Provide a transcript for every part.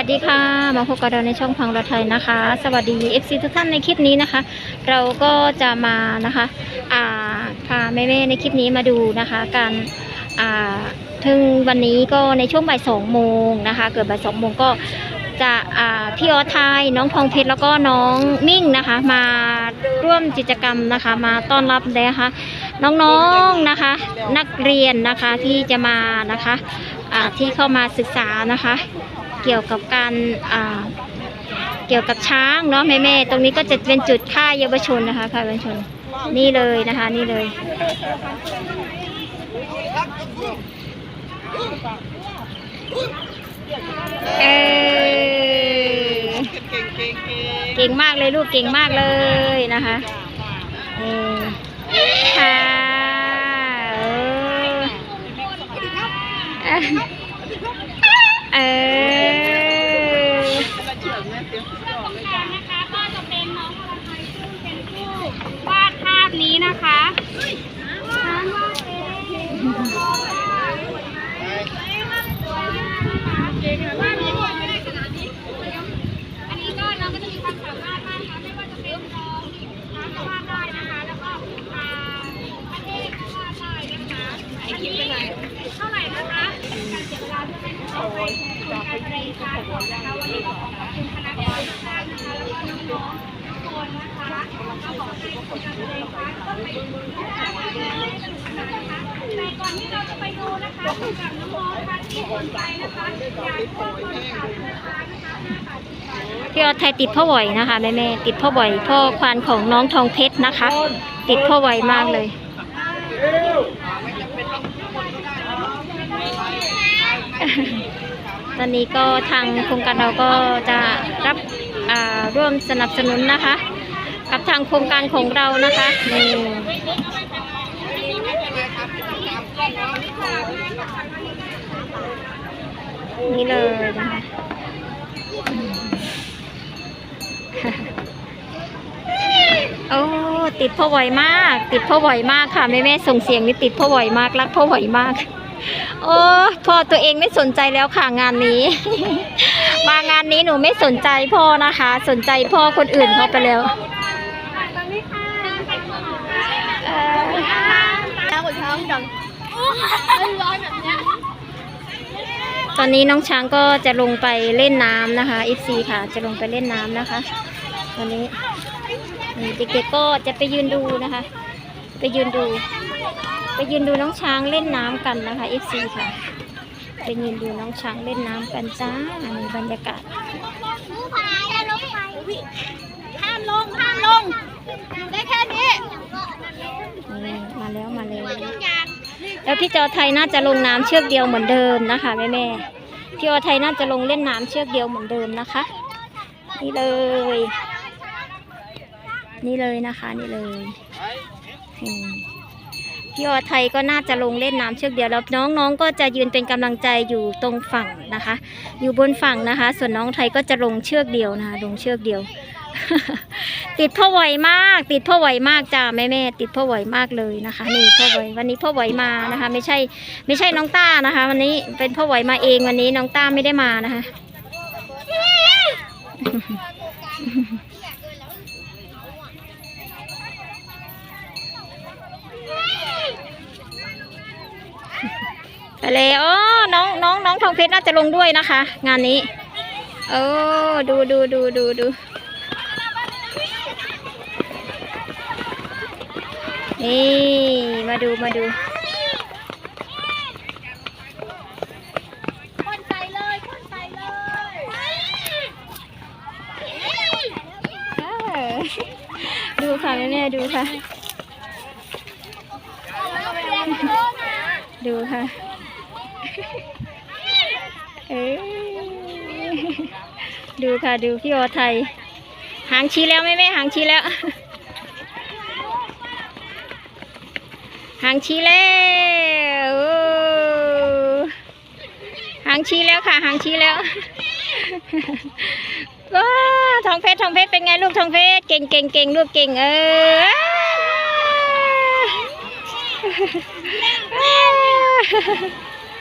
สวัสดีค่ะ มาพบกับเราในช่องพังราไทยนะคะ สวัสดี FC ทุกท่านในคลิปนี้นะคะ เราก็จะมานะคะอ่าพาแม่ๆในคลิปนี้มาดูนะคะ การถึงวันนี้ก็ในช่วงบ่ายสองโมงนะคะ เกิดบ่ายสองโมงก็จะพี่ออไทยน้องทองเพชรแล้วก็น้องมิ่งนะคะ มาร่วมกิจกรรมนะคะ มาต้อนรับนะคะ น้องๆนะคะ นักเรียนนะคะที่จะมานะคะที่เข้ามาศึกษานะคะ เกี่ยวกับการอ่าเกี่ยวกับช้างเนาะแม่แม่ๆตรงนี้ก็จะเป็นจุดค่ายเยาวชนนะคะค่ายเยาวชนนี่เลยนะคะนี่เลย เออเก่งมากเลยลูกเก่งมากเลยนะคะเออค่ะเออเออ นะคะก็จะเป็นน้องวรชัยซึ่งเป็นผู้วาดภาพนี้นะคะน้องวาดเองอันนี้ก็เราก็จะมีความสามารถมากนะคะไม่ว่าจะเป็นน้องน้ำก็วาดได้นะคะ แล้วก็อ่าประเทศก็วาดได้นะคะอันนี้เท่าไหร่นะคะการเสียเวลาเพื่อให้น้องไปทำการเรียนการสอนนะคะวันนี้ก็ขอขอบคุณคณะกรรมการนะคะแล้วก็น้องๆทุกคนนะคะก็ขอให้การเรียนกา ตอนะคะแต่ก่อนที่เราจะไปดูนะคะพบกับน้องๆค่ะที่สนใจนะคะอยากร่วมบริจาคนทางนะคะห้าตาดีใจนะคะพี่ออไทยติดพ่อบ่อยนะคะแม่แม่ติดพ่อบ่อยพ่อควานของน้องทองเพชรนะคะ ติดพ่อบ่อยมากเลยตอนนี้ก็ทางโครงการเราก็จะรับ ร่วมสนับสนุนนะคะ กับทางโครงการของเรานะคะนี่นี่เลยนะคะโอ้ติดพ่อบ่อยมาก ติดพ่อบ่อยมากค่ะแม่แม่ส่งเสียงนี่ติดพ่อบ่อยมากรักพ่อบ่อยมาก โอ้พ่อตัวเองไม่สนใจแล้วค่ะงานนี้ มางานนี้หนูไม่สนใจพ่อนะคะ สนใจพ่อคนอื่นเขาไปแล้วเอ่อน้ำกดช้างจังร้อนตอนนี้น้องช้างก็จะลงไปเล่นน้ำนะคะ FC ค่ะ จะลงไปเล่นน้ำนะคะ ตอนนี้นี่เด็กๆก็จะไปยืนดูนะคะ ไปยืนดู ไปยืนดูน้องช้างเล่นน้ำกันนะคะ FC ค่ะ ไปยืนดูน้องช้างเล่นน้ำกันจ้าในบรรยากาศผู้พายห้ามลงไปห้ามลงห้ามลงอยู่ได้แค่นี้นี่มาแล้วมาแล้วทุกอย่างแล้วพี่จอไทยน่าจะลงน้ำเชือกเดียวเหมือนเดิมนะคะแม่แม่ๆพี่จอไทยน่าจะลงเล่นน้ำเชือกเดียวเหมือนเดิมนะคะ นี่เลย นี่เลยนะคะ นี่เลยอืม พี่ออไทยก็น่าจะลงเล่นน้ำเชือกเดียวแล้วน้องๆก็จะยืนเป็นกำลังใจอยู่ตรงฝั่งนะคะ อยู่บนฝั่งนะคะ ส่วนน้องไทยก็จะลงเชือกเดียวนะคะลงเชือกเดียว ติดพ่อไหวมาก ติดพ่อไหวมากจ้าแม่แม่ติดพ่อไหวมากเลยนะคะนี่พ่อไหววันนี้พ่อไหวมานะคะ ไม่ใช่ไม่ใช่น้องต้านะคะ วันนี้เป็นพ่อไหวมาเองวันนี้น้องต้าไม่ได้มานะคะ ไปเลยโอ้น้องน้องน้องทองเพชรน่าจะลงด้วยนะคะ งานนี้โอ้ดูดูดูดูดูนี่มาดูมาดูคนใส่เลยคนใส่เลยดูค่ะแม่แม่ดูค่ะ ดูค่ะ เออดูค่ะดูพี่อไทย หางชี้แล้วแม่แม่หางชี้แล้ว หางชี้แล้วหางชี้แล้วค่ะ หางชี้แล้วว้าทองเพชรทองเพชรเป็นไงลูกทองเพชรเก่งเก่งเก่งลูกเก่งเออ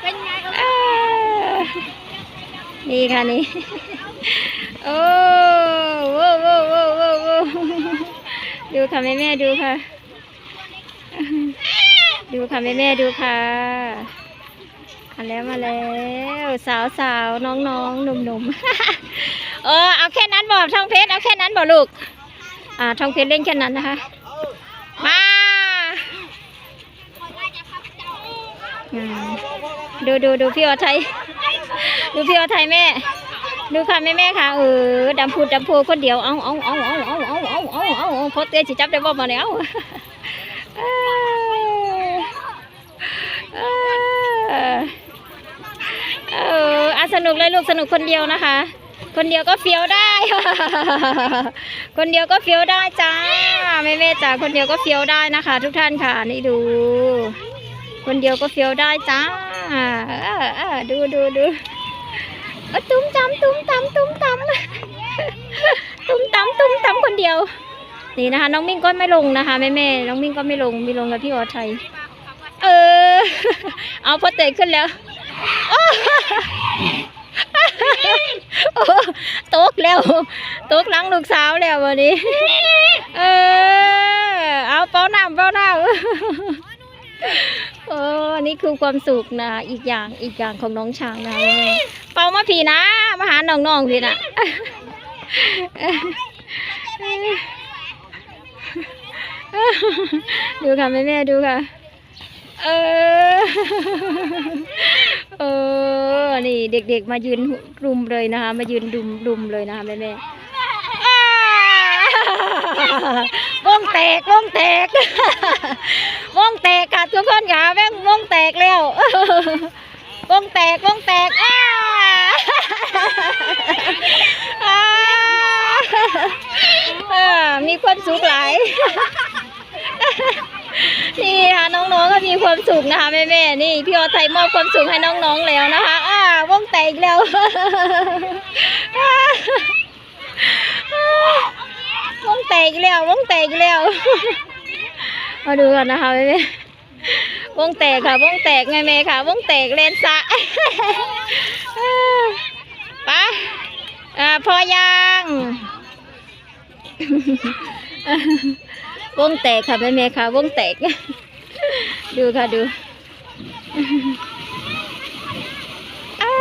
เป็นไงเออนี่ค่ะนี่ โอ้โว้โว้โว้โว้โว้ดูค่ะแม่แม่ดูค่ะ ดูค่ะแม่แม่ดูค่ะมาแล้วมาแล้วสาวสาวน้องน้องหนุ่มหนุ่มเออเอาแค่นั้นบอกทองเพชรเอาแค่นั้นบอกลูก อ่าทองเพชรเล่นแค่นั้นนะคะ มาอืม ดูดูดูพี่อไทย ดูพี่อไทยแม่ ดูค่ะแม่แม่ค่ะเออดำพูดดำพูคนเดียวเอาเอาเอาเอาเอาเอาเอาเอาเอาเอาพอเตะจิจับได้บ่มาเนี่ยเอาเออสนุกเลยลูกสนุกคนเดียวนะคะ คนเดียวก็เฟี้ยวได้ คนเดียวก็เฟี้ยวได้จ้าแม่แม่จ๋าคนเดียวก็เฟี้ยวได้นะคะ ทุกท่านค่ะนี่ดู คนเดียวก็เฟี้ยวได้จ้า ดูดูดูตุ้มตำตุ้มตำตุ้มตำตุ้มตำตุ้มตำคนเดียว นี่นะคะ น้องมิ่งก็ไม่ลงนะคะแม่แม่น้องมิ่งก็ไม่ลงมีลงกับพี่ออไทย เออ เอาพอเตะขึ้นแล้วโอ้โอ้ตกแล้วโต๊กหลังลูกสาวแล้ววันนี้ เออ เอาเป้าน้ำเป้าน้ำ เอออันนี่คือความสุขนะ อีกอย่างอีกอย่างของน้องช้างนะแม่เป่ามาผีนะมาหาน้องๆพี่นะดูค่ะแม่แม่ๆดูค่ะ เออ เออ นี่เด็กๆมายืนรุมเลยนะคะ มายืนรุมรุมเลยนะคะแม่แม่ๆ วงแตกวงแตกวงแตกค่ะทุกคนค่ะแม่งวงแตกแล้ววงแตกวงแตกอ้ามีความสุขหลายนี่ค่ะน้องๆก็มีความสุขนะคะแม่ๆนี่พี่ออไทยมอบความสุขให้น้องๆแล้วนะคะ อ่าวงแตกแล้ว อีกแล้ววงแตกอีกแล้ว มาดูกันนะคะแม่วงแตกค่ะวงแตกไงแม่ค่ะวงแตกเลนสะไปอ่าพอยังวงแตกค่ะแม่แม่ค่ะวงแตก ดูค่ะดู อ่า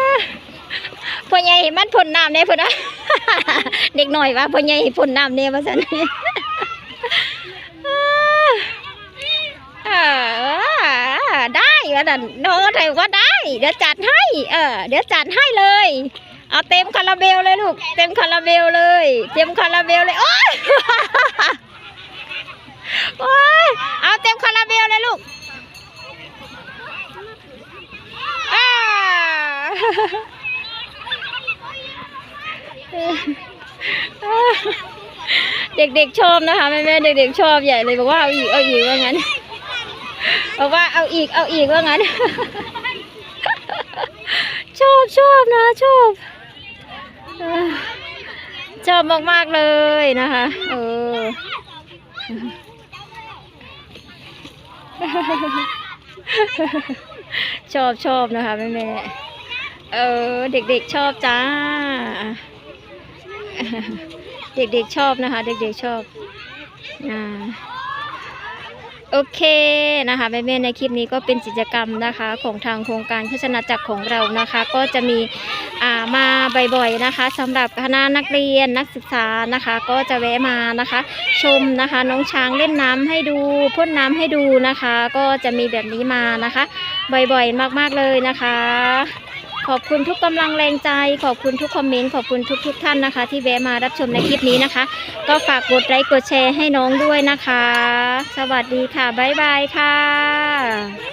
พ่อใหญ่มันพ่นน้ำเนี่ยพ่นนะเด็กหน่อยว่าพ่อใหญ่พ่นน้ำเนี่ยว่าสันอ่าได้ว่าดันน้องไทยว่าได้ เดี๋ยวจัดให้ เออ เดี๋ยวจัดให้เลย เอาเต็มคาราเบลเลยลูก เต็มคาราเบลเลย เต็มคาราเบลเลยโอ๊ยโอ๊ยเอาเต็มคาราเบลเลยลูกอ่า เด็กๆชอบนะคะแม่ๆเด็กๆชอบใหญ่เลยบอกว่าเอาอีกเอาอีกว่างั้นบอกว่าเอาอีกเอาอีกว่างั้น ชอบชอบนะชอบชอบมากๆเลยนะคะเออชอบชอบนะคะแม่แม่ๆเออ เด็กๆชอบจ้า เด็กๆชอบนะคะ เด็กๆชอบอ่าโอเคนะคะแม่ๆในคลิปนี้ก็เป็นกิจกรรมนะคะของทางโครงการพัฒนาจักรของเรานะคะ ก็จะมีามาบ่อยๆนะคะสำหรับคณะนักเรียนนักศึกษานะคะ ก็จะแวะมานะคะ ชมนะคะน้องช้างเล่นน้ำให้ดูพ่นน้ำให้ดูนะคะ ก็จะมีแบบนี้มานะคะ บ่อยๆมากๆเลยนะคะ ขอบคุณทุกกำลังแรงใจ ขอบคุณทุกคอมเมนต์ขอบคุณทุกๆท่านนะคะ ที่แวะมารับชมในคลิปนี้นะคะ ก็ฝากกดไลค์กดแชร์ให้น้องด้วยนะคะ สวัสดีค่ะบ๊ายบายค่ะ